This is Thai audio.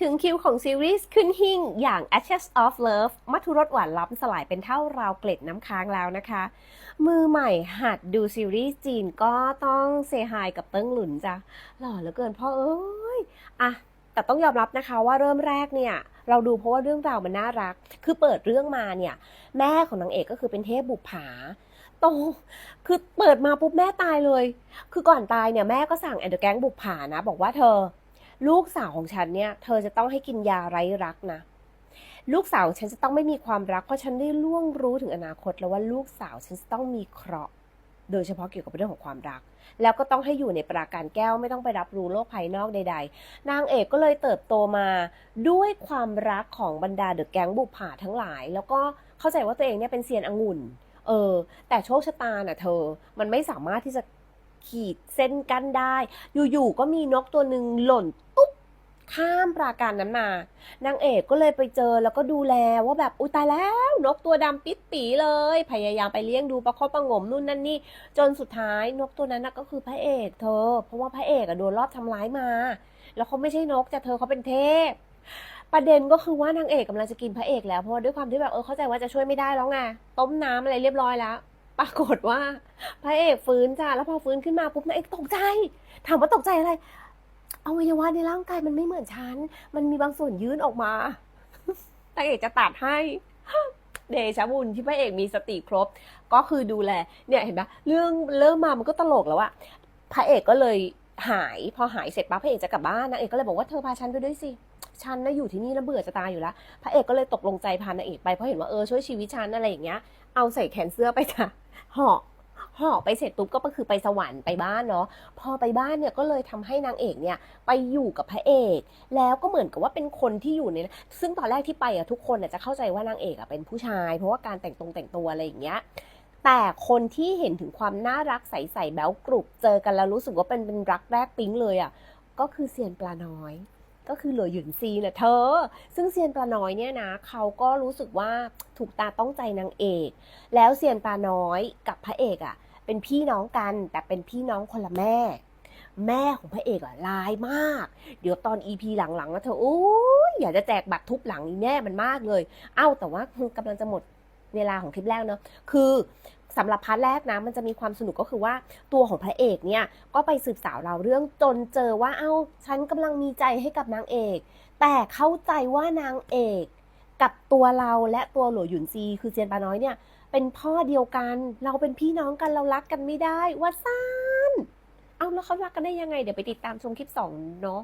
ถึงคิวของซีรีส์ขึ้นหิ่งอย่าง Ashes of Love มัทุรสหวานล้ำสลายเป็นเท่าราวเกล็ดน้ำค้างแล้วนะคะ มือใหม่หัดดูซีรีส์จีนก็ต้องเซฮายกับเติ้งหลุนจ้ะหล่อเหลือเกินพ่อเอ้ยอะแต่ต้องยอมรับนะคะว่าเริ่มแรกเนี่ย เราดูเพราะว่าเรื่องราวมันน่ารัก คือเปิดเรื่องมาเนี่ย แม่ของนางเอกก็คือเป็นเทพบุปผาโตคือเปิดมาปุ๊บแม่ตายเลย คือก่อนตายเนี่ยแม่ก็สั่งแอนเดอร์แก๊งบุปผานะ บอกว่าเธอ ลูกสาวของฉันเนี่ย เธอจะต้องให้กินยาไร้รักนะ ลูกสาวของฉันจะต้องไม่มีความรัก เพราะฉันได้ล่วงรู้ถึงอนาคตแล้วว่าลูกสาวฉันจะต้องมีเคราะห์ โดยเฉพาะเกี่ยวกับเรื่องของความรัก แล้วก็ต้องให้อยู่ในปราการแก้วไม่ต้องไปรับรู้โลกภายนอกใด ๆ นางเอกก็เลยเติบโตมาด้วยความรักของบรรดาเดอะแก๊งบุปผาทั้งหลาย แล้วก็เข้าใจว่าตัวเองเนี่ยเป็นเซียนองุ่น เออ แต่โชคชะตาน่ะเธอ มันไม่สามารถที่จะขีดเส้นกั้นได้ อยู่ๆ ก็มีนกตัวหนึ่งหล่น ข้ามปราการนั้นมานางเอกก็เลยไปเจอแล้วก็ดูแลว่าแบบอุ้ยตายแล้ว นกตัวดำปิดปีเลย พยายามไปเลี้ยงดูประคบประงมนู่นนั่นนี่ จนสุดท้ายนกตัวนั้นก็คือพระเอกเธอ เพราะว่าพระเอกอะโดนรอบทำร้ายมา แล้วเขาไม่ใช่นกแต่เธอเขาเป็นเทพประเด็นก็คือว่านางเอกกำลังจะกินพระเอกแล้วเพราะด้วยความที่แบบเออเข้าใจว่าจะช่วยไม่ได้แล้วไงต้มน้ำอะไรเรียบร้อยแล้ว ปรากฏว่า พระเอกฟื้นจ้ะแล้วพอฟื้นขึ้นมาปุ๊บนางเอกตกใจ ถามว่าตกใจอะไร อวัยวะในร่างกายมันไม่เหมือนฉัน มันมีบางส่วนยื่นออกมานางเอกจะตัดให้ เดชะบุญที่พระเอกมีสติครบ ก็คือดูแล เนี่ยเห็นปะเรื่องเริ่มมามันก็ตลกแล้วอะพระเอกก็เลยหายพอหายเสร็จปั๊บพระเอกจะกลับบ้านนางเอกก็เลยบอกว่าเธอพาฉันไปด้วยสิฉันน่ะอยู่ที่นี่แล้วเบื่อจะตายอยู่แล้วพระเอกก็เลยตกลงใจพานางเอกไปเพราะเห็นว่าเออช่วยชีวิตฉันอะไรอย่างเงี้ยเอาใส่แขนเสื้อไปจ้ะเห่อ ห่อไปเสร็จปุ๊บก็คือไปสวรรค์ไปบ้านเนาะพอไปบ้านเนี่ยก็เลยทำให้นางเอกเนี่ยไปอยู่กับพระเอก แล้วก็เหมือนกับว่าเป็นคนที่อยู่ในซึ่งตอนแรกที่ไปอะทุกคนจะเข้าใจว่านางเอกอะเป็นผู้ชาย เพราะว่าการแต่งตรงแต่งตัวอะไรอย่างเงี้ยแต่คนที่เห็นถึงความน่ารักใสๆแบ๊วกรุบเจอกันแล้วรู้สึกว่าเป็นเป็นรักแรกปิ๊งเลยอะก็คือเซียนปลาน้อย ก็คือเหลือหยุนซีน่ะเธอ ซึ่งเซียนปลาน้อยเนี่ยนะเขาก็รู้สึกว่าถูกตาต้องใจนางเอก แล้วเซียนปลาน้อยกับพระเอกอะเป็นพี่น้องกันแต่เป็นพี่น้องคนละแม่ แม่ของพระเอกอะลายมาก เดี๋ยวตอน EP หลังๆนะเธอโอ้ยอยากจะแจกบัตรทุบหลังนี้แน่มันมากเลย เอ้าแต่ว่ากำลังจะหมด เวลาของคลิปแรกเนอะคือสำหรับพาร์ทแรกนะมันจะมีความสนุกก็คือว่าตัวของพระเอกเนี่ยก็ไปสืบสาวเราเรื่องจนเจอว่าเอ้าฉันกำลังมีใจให้กับนางเอก แต่เข้าใจว่านางเอกกับตัวเราและตัวหลัวหยุนซีคือเซียนปาน้อยเนี่ย เป็นพ่อเดียวกันเราเป็นพี่น้องกันเรารักกันไม่ได้ว่าซ่านเอาแล้วเขารักกันได้ยังไง เดี๋ยวไปติดตามชมคลิปสองเนาะ